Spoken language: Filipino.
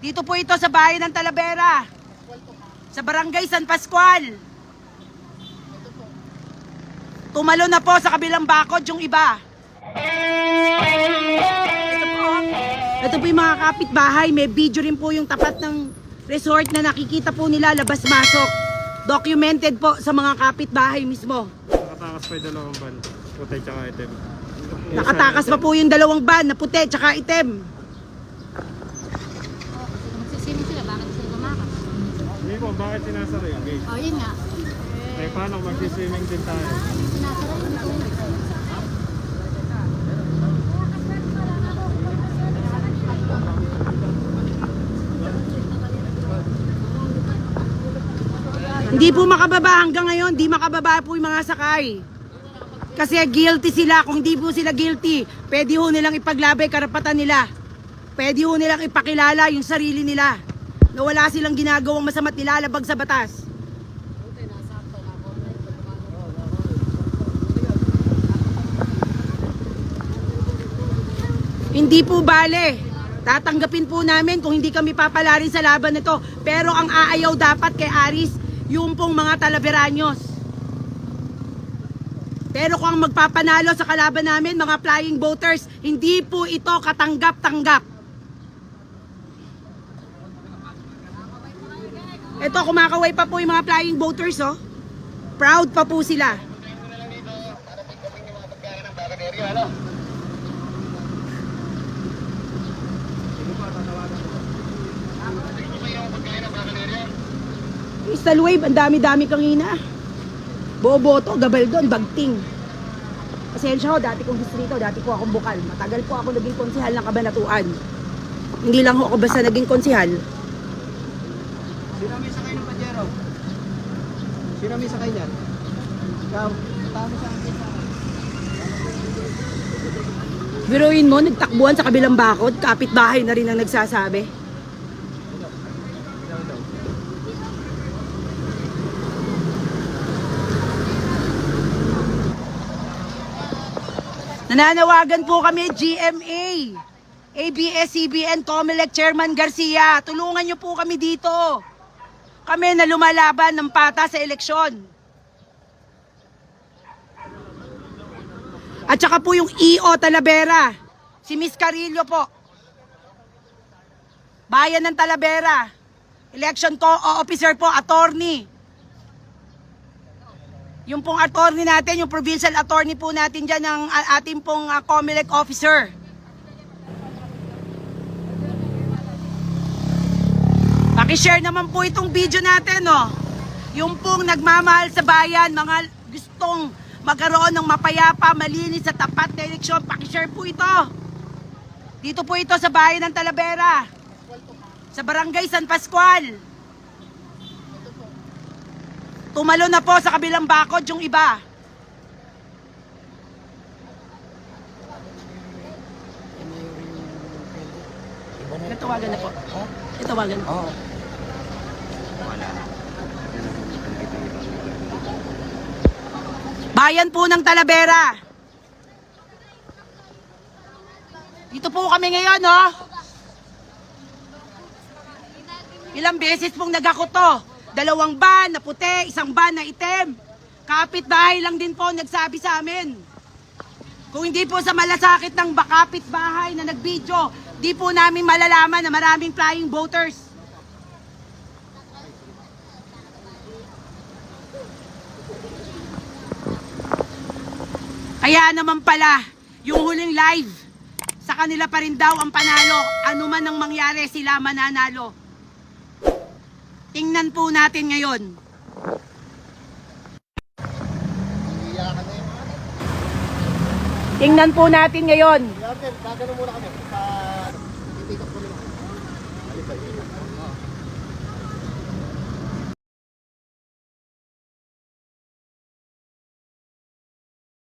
Dito po ito sa bayan ng Talavera. Sa barangay San Pascual. Tumalo na po sa kabilang bakod yung iba. Ito po. Ito po yung mga kapitbahay. May video rin po yung tapat ng resort na nakikita po nila labas-masok. Documented po sa mga kapitbahay mismo. Nakatakas pa yung dalawang van. Puti tsaka item. Nakatakas pa po yung dalawang van na puti tsaka itim. Magsisiling sila, bakit sila lumakas? Hindi po, bakit sinasara yung gate? O, yun nga. Eh, paano magsiswimming din tayo? Sinasara yun. Hindi po makababa hanggang ngayon, di makababa po yung mga sakay. Kasi guilty sila. Kung hindi po sila guilty, pwede ho nilang ipaglabay karapatan nila. Pwede ho nilang ipakilala yung sarili nila na wala silang ginagawang masama't nilalabag sa batas. Hindi po bale. Tatanggapin po namin kung hindi kami papalarin sa laban nito. Pero ang aayaw dapat kay Aris, yung pong mga Talaveranyos. Pero kung ang magpapanalo sa kalaban namin, mga flying boaters, hindi po ito katanggap-tanggap. Ito, kumakaway pa po yung mga flying boaters, oh. Proud pa po sila. Crystal Wave, ang dami-dami kang ina. Boboto, Gabaldon, Bagting. Pasensya ko, dati kong distrito, dati ko akong bukal. Matagal po ako naging konsihal ng kabanatuan. Hindi lang ako basta naging konsihal. Sino may sakay ng Pajero? Sino may sakay niyan? Ikaw, tama sa akin sa Biruin mo, nagtakbuhan sa kabilang bakod, kapitbahay na rin ang nagsasabi. Nananawagan po kami, GMA, ABS-CBN, COMELEC Chairman Garcia. Tulungan niyo po kami dito. Kami na lumalaban ng pata sa eleksyon. At saka po yung EO Talavera, si Miss Carillo po. Bayan ng Talavera. Election co officer po, attorney. Yung pong attorney natin, yung provincial attorney po natin dyan, ng ating pong uh, COMELEC officer. Pakishare naman po itong video natin, no? Yung pong nagmamahal sa bayan, mga gustong magkaroon ng mapayapa, malinis at tapat na eleksyon, pakishare po ito. Dito po ito sa bayan ng Talavera. Sa barangay San Pascual. Tumalo na po sa kabilang bakod yung iba. Natawagan na po. Natawagan na po. Bayan po ng Talavera. Dito po kami ngayon, no? Ilang beses pong nagakoto. Dalawang ban na puti, isang ban na itim. Kapit-bahay lang din po nagsabi sa amin. Kung hindi po sa malasakit ng bakapit bahay na nagbidyo, di po namin malalaman na maraming flying boaters. Kaya naman pala, yung huling live, sa kanila pa rin daw ang panalo. Ano man ang mangyari, sila mananalo. Tingnan po natin ngayon. Tingnan po natin ngayon. Gagano muna kami. Sa titikot ko lang.